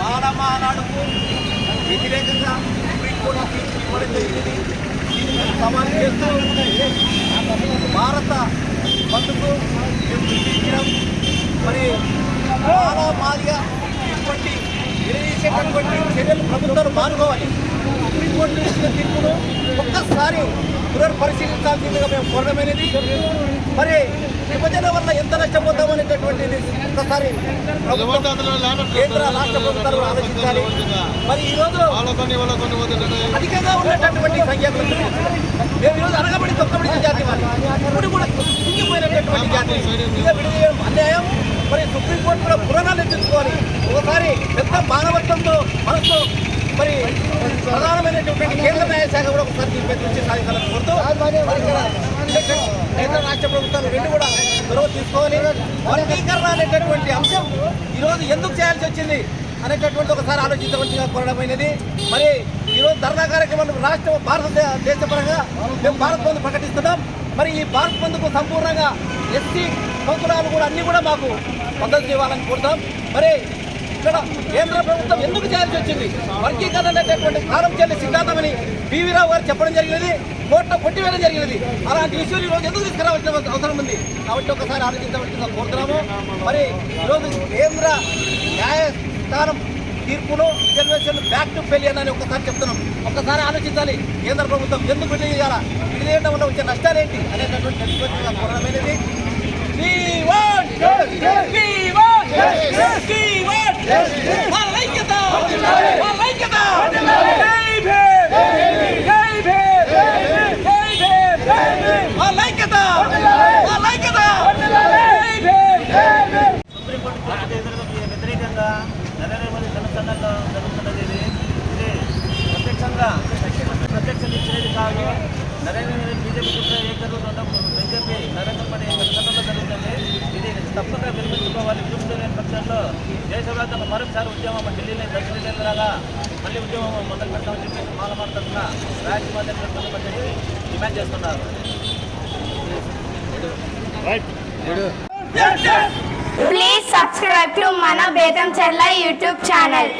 మానమానాడుకు వ్యతిరేకంగా సుప్రీంకోర్టు తీర్పు ఇవ్వడం జరిగింది దీన్ని సవాల్ చేస్తూ భారత బంధుకు చూపించడం మరి మానమాదిగా ఇటువంటి నిర్వహించేటటువంటి చర్యలు ప్రభుత్వాలు మానుకోవాలి సుప్రీంకోర్టు ఇచ్చిన తీర్పును ఒక్కసారి పునర్పరిశీలించాల్సిందిగా మేము కోరడమైనది. మరి విభజన వల్ల ఎంత నష్టపోతామనేటటువంటిది ఒక్కసారి కేంద్ర రాష్ట్ర ప్రభుత్వాలు ఆలోచించాలి. మరి ఈరోజు అధికంగా ఉన్నటువంటి సంఖ్యలు మేము ఈరోజు అనగబడి తొక్కబడిన జాతి వాళ్ళు ఇప్పుడు కూడా కుంగిపోయినటువంటి జాతి. ఇక అన్యాయం. మరి సుప్రీంకోర్టు కూడా పురాణాలు ఎత్తించుకోవాలి ఒకసారి పెద్ద మానవత్వంతో మనసు మరి ప్రధానమైనటువంటి కేంద్ర న్యాయశాఖ కూడా ఒకసారి దీనిపై దృష్టి సాధించాలని కోరుతూ కేంద్ర రాష్ట్ర ప్రభుత్వాలు రెండు కూడా చొరవ తీసుకోవాలి. వర్గీకరణ అనేటటువంటి అంశం ఈరోజు ఎందుకు చేయాల్సి వచ్చింది అనేటటువంటి ఒకసారి ఆలోచించవలసిగా కోరడమైనది మరి ఈరోజు ధర్నా కార్యక్రమాలు రాష్ట్ర భారత దేశపరంగా మేము భారత్ బంద్ ప్రకటిస్తున్నాం. మరి ఈ భారత్ బంద్కు సంపూర్ణంగా ఎస్సీ కౌతులాలు కూడా అన్ని కూడా మాకు మద్దతు ఇవ్వాలని కోరుతాం. మరి ఇక్కడ కేంద్ర ప్రభుత్వం ఎందుకు చేయాల్సి వచ్చింది? వర్గీకరణ అనేటటువంటి కాలం చెల్లి సిద్ధాంతమని పివి రావు గారు చెప్పడం జరిగినది కోర్టులో కొట్టివేయడం జరిగినది అలాంటి ఇష్యూలు ఈరోజు ఎందుకు తీసుకురావాల్సిన అవసరం ఉంది కాబట్టి ఒకసారి ఆలోచించవలసిందిగా కోరుతున్నాము మరి ఈరోజు కేంద్ర న్యాయస్థానం తీర్పును రిజర్వేషన్ బ్యాక్ టు ఫెయిలియర్ అని ఒకసారి చెప్తున్నాం ఒక్కసారి ఆలోచించాలి కేంద్ర ప్రభుత్వం ఎందుకు విడుదల చేయాలా విడుదల చేయడం వల్ల వచ్చే నష్టాలు ఏంటి అనేటటువంటి తెలుసుకోవాల్సిన కోరడమైనది We want We want We want వ్యతిరేకంగా నరేంద్ర మోదీ జనసంఘంలో జరుగుతున్నది ఇది. ఇది ప్రత్యక్షంగా ప్రత్యక్షం ఇచ్చినది కాదు. నరేంద్ర మోదీ బీజేపీ కుట్ర ఏం జరుగుతుందో బీజేపీ నరేంద్ర మోదీ జనసంఘంలో జరుగుతుంది. ఇది తప్పక వినిపించుకోవాలి వినిపించలేని పక్షంలో దేశవ్యాప్తంగా మరొకసారి ఉద్యమం ఢిల్లీలో దక్షిణేంద్రగా మళ్ళీ ఉద్యమం మొదలు పెడతామని చెప్పేసి రాజకీయ మొదలు పెడతామని చెప్పి డిమాండ్ చేస్తున్నారు. Please ప్లీజ్ సబ్స్క్రైబ్ టు మన బేతం చెర్ల యూట్యూబ్ ఛానల్